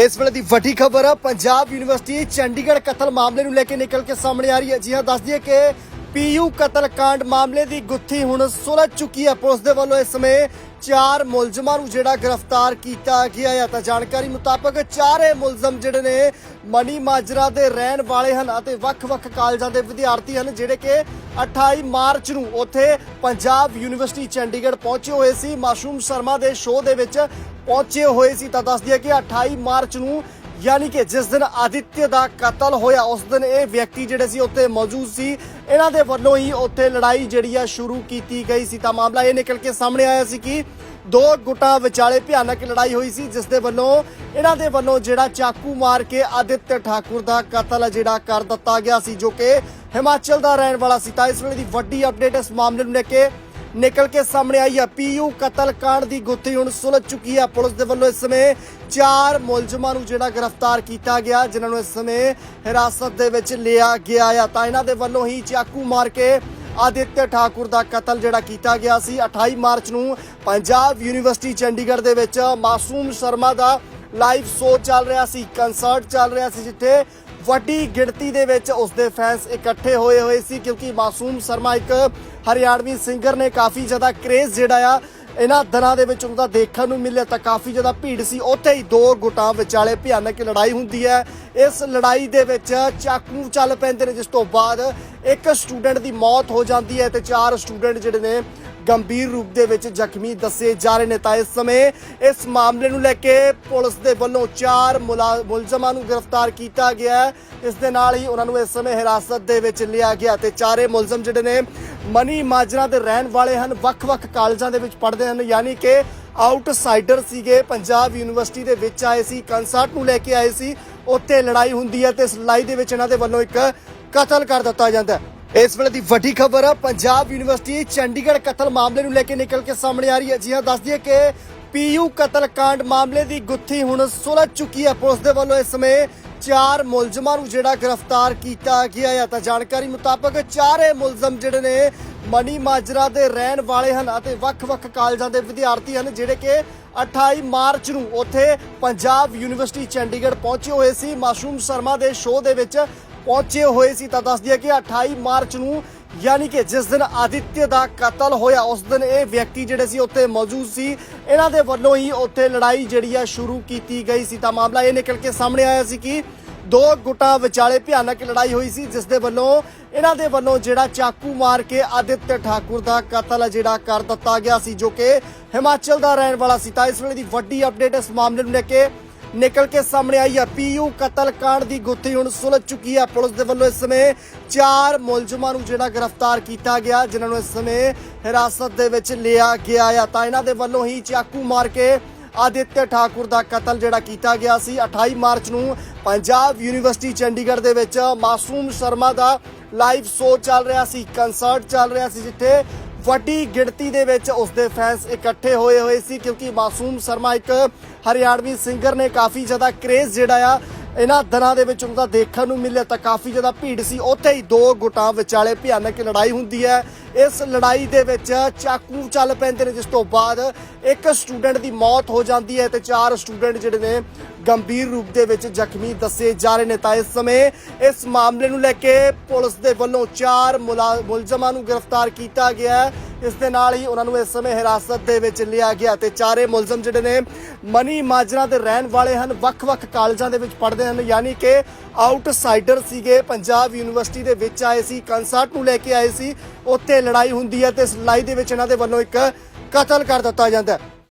ਇਸ ਵੇਲੇ ਦੀ ਵੱਡੀ ਖਬਰ ਹੈ ਪੰਜਾਬ ਯੂਨੀਵਰਸਿਟੀ ਚੰਡੀਗੜ੍ਹ ਕਤਲ ਮਾਮਲੇ ਨੂੰ ਲੈ ਕੇ ਨਿਕਲ ਕੇ ਸਾਹਮਣੇ ਆ ਰਹੀ ਹੈ। ਜੀ ਹਾਂ, ਦੱਸ ਦਈਏ ਕਿ ਪੀਯੂ ਕਾਂਡ ਮਾਮਲੇ ਦੀ ਗੁੱਥੀ ਹੁਣ ਸੁਲਝ ਚੁੱਕੀ ਹੈ। ਪੁਲਿਸ ਦੇ ਵੱਲੋਂ ਇਸ ਸਮੇਂ ਚਾਰ ਮੁਲਜ਼ਮਾਂ ਨੂੰ ਜਿਹੜਾ ਗ੍ਰਿਫਤਾਰ ਕੀਤਾ ਗਿਆ ਹੈ ਤਾਂ ਜਾਣਕਾਰੀ ਮੁਤਾਬਕ ਚਾਰੇ ਮੁਲਜ਼ਮ ਜਿਹੜੇ ਨੇ ਮਨੀ ਮਾਜਰਾ ਦੇ ਰਹਿਣ ਵਾਲੇ ਹਨ ਅਤੇ ਵੱਖ-ਵੱਖ ਕਾਲਜਾਂ ਦੇ ਵਿਦਿਆਰਥੀ ਹਨ, ਜਿਹੜੇ ਕਿ 28 ਮਾਰਚ ਨੂੰ ਉੱਥੇ ਪੰਜਾਬ ਯੂਨੀਵਰਸਿਟੀ ਚੰਡੀਗੜ੍ਹ ਪਹੁੰਚੇ ਹੋਏ ਸੀ। ਮਾਸੂਮ ਸ਼ਰਮਾ ਦੇ ਸ਼ੋਅ ਦੇ ਵਿੱਚ ਪਹੁੰਚੇ ਹੋਏ ਸੀ ਤਾਂ ਦੱਸ ਦਈਏ ਕਿ 28 ਮਾਰਚ ਨੂੰ ਯਾਨੀ ਕਿ ਜਿਸ ਦਿਨ ਆਦਿਤਿਆ ਦਾ ਕਤਲ ਹੋਇਆ, ਉਸ ਦਿਨ ਇਹ ਵਿਅਕਤੀ ਜਿਹੜੇ ਸੀ ਉੱਥੇ ਮੌਜੂਦ ਸੀ। ਇਹਨਾਂ ਦੇ ਵੱਲੋਂ ਹੀ ਉੱਥੇ ਲੜਾਈ ਜਿਹੜੀ ਆ ਸ਼ੁਰੂ ਕੀਤੀ ਗਈ ਸੀ। ਤਾਂ ਮਾਮਲਾ ਇਹ ਨਿਕਲ ਕੇ ਸਾਹਮਣੇ ਆਇਆ ਸੀ ਕਿ ਦੋ ਗੁੱਟਾਂ ਵਿਚਾਲੇ ਭਿਆਨਕ ਲੜਾਈ ਹੋਈ ਸੀ, ਜਿਸ ਦੇ ਵੱਲੋਂ ਇਹਨਾਂ ਦੇ ਵੱਲੋਂ ਜਿਹੜਾ ਚਾਕੂ ਮਾਰ ਕੇ ਆਦਿਤਿਆ ਠਾਕੁਰ ਦਾ ਕਤਲ ਜਿਹੜਾ ਕਰ ਦਿੱਤਾ ਗਿਆ ਸੀ, ਜੋ ਕਿ ਹਿਮਾਚਲ ਦਾ ਰਹਿਣ ਵਾਲਾ ਸੀ। ਤਾਂ ਇਸ ਵੇਲੇ ਦੀ ਵੱਡੀ ਅਪਡੇਟ ਇਸ ਮਾਮਲੇ ਨੂੰ ਲੈ ਕੇ ਨਿਕਲ ਕੇ ਸਾਹਮਣੇ ਆਈ ਹੈ। ਪੀਯੂ ਕਤਲकांड ਦੀ ਗੁੱਥੀ ਹੁਣ ਸੁਲਝ ਚੁੱਕੀ ਹੈ। ਪੁਲਿਸ ਦੇ ਵੱਲੋਂ ਇਸ ਸਮੇਂ ਚਾਰ ਮੁਲਜ਼ਮਾਂ ਨੂੰ ਜਿਹੜਾ ਗ੍ਰਿਫਤਾਰ ਕੀਤਾ ਗਿਆ, ਜਿਨ੍ਹਾਂ ਨੂੰ ਇਸ ਸਮੇਂ ਹਿਰਾਸਤ ਦੇ ਵਿੱਚ ਲਿਆ ਗਿਆ ਆ। ਤਾਂ ਇਹਨਾਂ ਦੇ ਵੱਲੋਂ ਹੀ ਚਾਕੂ ਮਾਰ ਕੇ ਆਦਿਤਿਆ ਠਾਕੁਰ ਦਾ ਕਤਲ ਜਿਹੜਾ ਕੀਤਾ ਗਿਆ ਸੀ। 28 ਮਾਰਚ ਨੂੰ ਪੰਜਾਬ ਯੂਨੀਵਰਸਿਟੀ ਚੰਡੀਗੜ੍ਹ ਦੇ ਵਿੱਚ ਮਾਸੂਮ ਸ਼ਰਮਾ ਦਾ ਲਾਈਵ ਸ਼ੋਅ ਚੱਲ ਰਿਹਾ ਸੀ ਕਨਸਰਟ ਚੱਲ ਰਿਹਾ ਸੀ, ਜਿੱਥੇ ਵੱਡੀ ਗਿਣਤੀ ਦੇ ਵਿੱਚ ਉਸ ਦੇ ਫੈਨਸ ਇਕੱਠੇ ਹੋਏ ਹੋਏ ਸੀ, ਕਿਉਂਕਿ ਮਾਸੂਮ ਸ਼ਰਮਾ ਇੱਕ ਹਰਿਆਣਵੀ ਸਿੰਗਰ ਨੇ ਕਾਫੀ ਜ਼ਿਆਦਾ ਕ੍ਰੇਜ਼ ਜਿਹੜਾ ਆ, ਇਹਨਾਂ ਦਿਨਾਂ ਦੇ ਵਿੱਚ ਉਹਦਾ ਦੇਖਣ ਨੂੰ ਮਿਲਿਆ ਤਾਂ ਕਾਫੀ ਜ਼ਿਆਦਾ ਭੀੜ ਸੀ। ਉੱਥੇ ਹੀ ਦੋ ਗੁੱਟਾਂ ਵਿਚਾਲੇ ਭਿਆਨਕ ਲੜਾਈ ਹੁੰਦੀ ਹੈ। ਇਸ ਲੜਾਈ ਦੇ ਵਿੱਚ ਚਾਕੂ ਚੱਲ ਪੈਂਦੇ ਨੇ, ਜਿਸ ਤੋਂ ਬਾਅਦ ਇੱਕ ਸਟੂਡੈਂਟ ਦੀ ਮੌਤ ਹੋ ਜਾਂਦੀ ਹੈ ਤੇ ਚਾਰ ਸਟੂਡੈਂਟ ਜਿਹੜੇ ਨੇ ਗੰਭੀਰ ਰੂਪ ਦੇ ਵਿੱਚ ਜ਼ਖਮੀ ਦੱਸੇ ਜਾ ਰਹੇ ਨੇ ਤਾਂ ਇਸ ਸਮੇਂ ਇਸ ਮਾਮਲੇ ਨੂੰ ਲੈ ਕੇ ਪੁਲਿਸ ਦੇ ਵੱਲੋਂ ਚਾਰ ਮੁਲਾ- ਮੁਲਜ਼ਮਾਂ ਨੂੰ ਗ੍ਰਿਫਤਾਰ ਕੀਤਾ ਗਿਆ ਹੈ। ਇਸ ਦੇ ਨਾਲ ਹੀ ਉਹਨਾਂ ਨੂੰ ਇਸ ਸਮੇਂ ਹਿਰਾਸਤ ਦੇ ਵਿੱਚ ਲਿਆ ਗਿਆ ਤੇ ਚਾਰੇ ਮੁਲਜ਼ਮ ਜਿਹੜੇ ਨੇ ਮਨੀ ਮਾਜਰਾ ਦੇ ਰਹਿਣ ਵਾਲੇ ਹਨ। ਵੱਖ-ਵੱਖ ਕਾਲਜਾਂ ਦੇ ਵਿੱਚ ਪੜ੍ਹਦੇ ਹਨ। ਯਾਨੀ ਕਿ ਆਊਟਸਾਈਡਰ ਸੀਗੇ। ਪੰਜਾਬ ਯੂਨੀਵਰਸਿਟੀ ਦੇ ਵਿੱਚ ਆਏ ਸੀ ਕੰਸਰਟ ਨੂੰ ਲੈ ਕੇ ਆਏ ਸੀ। ਉੱਥੇ ਲੜਾਈ ਹੁੰਦੀ ਹੈ ਤੇ ਇਸ ਲੜਾਈ ਦੇ ਵਿੱਚ ਇਹਨਾਂ ਦੇ ਵੱਲੋਂ ਇੱਕ ਕਤਲ ਕਰ ਦਿੱਤਾ ਜਾਂਦਾ ਹੈ। ਇਸ ਵੇਲੇ ਦੀ ਵੱਡੀ ਖਬਰ ਹੈ ਪੰਜਾਬ ਯੂਨੀਵਰਸਿਟੀ ਚੰਡੀਗੜ੍ਹ ਕਤਲ ਮਾਮਲੇ ਨੂੰ ਲੈ ਕੇ ਨਿਕਲ ਕੇ ਸਾਹਮਣੇ ਆ ਰਹੀ ਹੈ। ਜੀ ਹਾਂ, ਦੱਸ ਦਈਏ ਕਿ ਪੀਯੂ ਕਤਲकांड ਮਾਮਲੇ ਦੀ ਗੁੱਥੀ ਹੁਣ ਸੁਲਝ ਚੁੱਕੀ ਹੈ। ਪੁਲਿਸ ਦੇ ਵੱਲੋਂ ਇਸ ਸਮੇਂ ਚਾਰ ਮੁਲਜ਼ਮਾਂ ਨੂੰ ਜਿਹੜਾ ਗ੍ਰਿਫਤਾਰ ਕੀਤਾ ਗਿਆ ਹੈ। ਤਾਂ ਜਾਣਕਾਰੀ ਮੁਤਾਬਕ ਚਾਰੇ ਮੁਲਜ਼ਮ ਜਿਹੜੇ ਨੇ ਮਨੀ ਮਾਜਰਾ ਦੇ ਰਹਿਣ ਵਾਲੇ ਹਨ ਅਤੇ ਵੱਖ-ਵੱਖ ਕਾਲਜਾਂ ਦੇ ਵਿਦਿਆਰਥੀ ਹਨ, ਜਿਹੜੇ ਕਿ 28 ਮਾਰਚ ਨੂੰ ਉੱਥੇ ਪੰਜਾਬ ਯੂਨੀਵਰਸਿਟੀ ਚੰਡੀਗੜ੍ਹ ਪਹੁੰਚੇ ਹੋਏ ਸੀ। ਮਾਸੂਮ ਸ਼ਰਮਾ ਦੇ ਸ਼ੋਅ ਦੇ ਵਿੱਚ ਪਹੁੰਚੇ ਹੋਏ ਸੀ ਤਾਂ ਦੱਸ ਦਈਏ ਕਿ 28 ਮਾਰਚ ਨੂੰ ਯਾਨੀ ਕਿ ਜਿਸ ਦਿਨ ਆਦਿਤਿਆ ਦਾ ਕਤਲ ਹੋਇਆ, ਉਸ ਦਿਨ ਇਹ ਵਿਅਕਤੀ ਜਿਹੜੇ ਸੀ ਉੱਥੇ ਮੌਜੂਦ ਸੀ। ਇਹਨਾਂ ਦੇ ਵੱਲੋਂ ਹੀ ਉੱਥੇ ਲੜਾਈ ਜਿਹੜੀ ਆ ਸ਼ੁਰੂ ਕੀਤੀ ਗਈ ਸੀ। ਤਾਂ ਮਾਮਲਾ ਇਹ ਨਿਕਲ ਕੇ ਸਾਹਮਣੇ ਆਇਆ ਸੀ ਕਿ ਦੋ ਗੁੱਟਾਂ ਵਿਚਾਲੇ ਭਿਆਨਕ ਲੜਾਈ ਹੋਈ ਸੀ, ਜਿਸ ਦੇ ਵੱਲੋਂ ਇਹਨਾਂ ਦੇ ਵੱਲੋਂ ਜਿਹੜਾ ਚਾਕੂ ਮਾਰ ਕੇ ਆਦਿਤਿਆ ਠਾਕੁਰ ਦਾ ਕਤਲ ਜਿਹੜਾ ਕਰ ਦਿੱਤਾ ਗਿਆ ਸੀ, ਜੋ ਕਿ ਹਿਮਾਚਲ ਦਾ ਰਹਿਣ ਵਾਲਾ ਸੀ। ਤਾਂ ਇਸ ਵੇਲੇ ਦੀ ਵੱਡੀ ਅਪਡੇਟ ਇਸ ਮਾਮਲੇ ਨੂੰ ਲੈ ਕੇ ਨਿਕਲ ਕੇ ਸਾਹਮਣੇ ਆਈ ਹੈ। ਪੀਯੂ ਕਤਲकांड ਦੀ ਗੁੱਥੀ ਹੁਣ ਸੁਲਝ ਚੁੱਕੀ ਹੈ। ਪੁਲਿਸ ਦੇ ਵੱਲੋਂ ਇਸ ਸਮੇਂ ਚਾਰ ਮੁਲਜ਼ਮਾਂ ਨੂੰ ਜਿਹੜਾ ਗ੍ਰਿਫਤਾਰ ਕੀਤਾ ਗਿਆ, ਜਿਨ੍ਹਾਂ ਨੂੰ ਇਸ ਸਮੇਂ ਹਿਰਾਸਤ ਦੇ ਵਿੱਚ ਲਿਆ ਗਿਆ ਆ। ਤਾਂ ਇਹਨਾਂ ਦੇ ਵੱਲੋਂ ਹੀ ਚਾਕੂ ਮਾਰ ਕੇ ਆਦਿਤਿਆ ਠਾਕੁਰ ਦਾ ਕਤਲ ਜਿਹੜਾ ਕੀਤਾ ਗਿਆ ਸੀ। 28 ਮਾਰਚ ਨੂੰ ਪੰਜਾਬ ਯੂਨੀਵਰਸਿਟੀ ਚੰਡੀਗੜ੍ਹ ਦੇ ਵਿੱਚ ਮਾਸੂਮ ਸ਼ਰਮਾ ਦਾ ਲਾਈਵ ਸ਼ੋਅ ਚੱਲ ਰਿਹਾ ਸੀ ਕਨਸਰਟ ਚੱਲ ਰਿਹਾ ਸੀ, ਜਿੱਥੇ ਵੱਡੀ ਗਿਣਤੀ ਦੇ ਵਿੱਚ ਉਸ ਦੇ ਫੈਨਸ ਇਕੱਠੇ ਹੋਏ ਹੋਏ ਸੀ ਕਿਉਂਕਿ ਮਾਸੂਮ ਸ਼ਰਮਾ ਇੱਕ ਹਰਿਆਣਵੀ ਸਿੰਗਰ ਨੇ ਕਾਫੀ ਜ਼ਿਆਦਾ ਕ੍ਰੇਜ਼ ਜਿਹੜਾ ਆ ਇਹਨਾਂ ਦਿਨਾਂ ਦੇ ਵਿੱਚ ਉਹਦਾ ਦੇਖਣ ਨੂੰ ਮਿਲਿਆ ਤਾਂ ਕਾਫੀ ਜ਼ਿਆਦਾ ਭੀੜ ਸੀ। ਉੱਥੇ ਹੀ ਦੋ ਗੁੱਟਾਂ ਵਿਚਾਲੇ ਭਿਆਨਕ ਲੜਾਈ ਹੁੰਦੀ ਹੈ। ਇਸ ਲੜਾਈ ਦੇ ਵਿੱਚ ਚਾਕੂ ਚੱਲ ਪੈਂਦੇ ਨੇ, ਜਿਸ ਤੋਂ ਬਾਅਦ ਇੱਕ ਸਟੂਡੈਂਟ ਦੀ ਮੌਤ ਹੋ ਜਾਂਦੀ ਹੈ ਤੇ ਚਾਰ ਸਟੂਡੈਂਟ ਜਿਹੜੇ ਨੇ ਗੰਭੀਰ ਰੂਪ ਦੇ ਵਿੱਚ ਜ਼ਖਮੀ ਦੱਸੇ ਜਾ ਰਹੇ ਨੇ। ਤਾਂ ਇਸ ਸਮੇਂ ਇਸ ਮਾਮਲੇ ਨੂੰ ਲੈ ਕੇ ਪੁਲਿਸ ਦੇ ਵੱਲੋਂ ਚਾਰ ਮੁਲਾ- ਮੁਲਜ਼ਮਾਂ ਨੂੰ ਗ੍ਰਿਫਤਾਰ ਕੀਤਾ ਗਿਆ ਹੈ। ਇਸ ਦੇ ਨਾਲ ਹੀ ਉਹਨਾਂ ਨੂੰ ਇਸ ਸਮੇਂ ਹਿਰਾਸਤ ਦੇ ਵਿੱਚ ਲਿਆ ਗਿਆ ਤੇ ਚਾਰੇ ਮੁਲਜ਼ਮ ਜਿਹੜੇ ਨੇ ਮਨੀ ਮਾਜਰਾ ਦੇ ਰਹਿਣ ਵਾਲੇ ਹਨ, ਵੱਖ-ਵੱਖ ਕਾਲਜਾਂ ਦੇ ਵਿੱਚ ਪੜ੍ਹਦੇ ਹਨ, ਯਾਨੀ ਕਿ ਆਊਟਸਾਈਡਰ ਸੀਗੇ, ਪੰਜਾਬ ਯੂਨੀਵਰਸਿਟੀ ਦੇ ਵਿੱਚ ਆਏ ਸੀ ਕੰਸਰਟ ਨੂੰ ਲੈ ਕੇ ਆਏ ਸੀ, ਉੱਥੇ ਲੜਾਈ ਹੁੰਦੀ ਹੈ ਤੇ ਇਸ ਲੜਾਈ ਦੇ ਵਿੱਚ ਇਹਨਾਂ ਦੇ ਵੱਲੋਂ ਇੱਕ ਕਤਲ ਕਰ ਦਿੱਤਾ ਜਾਂਦਾ ਹੈ।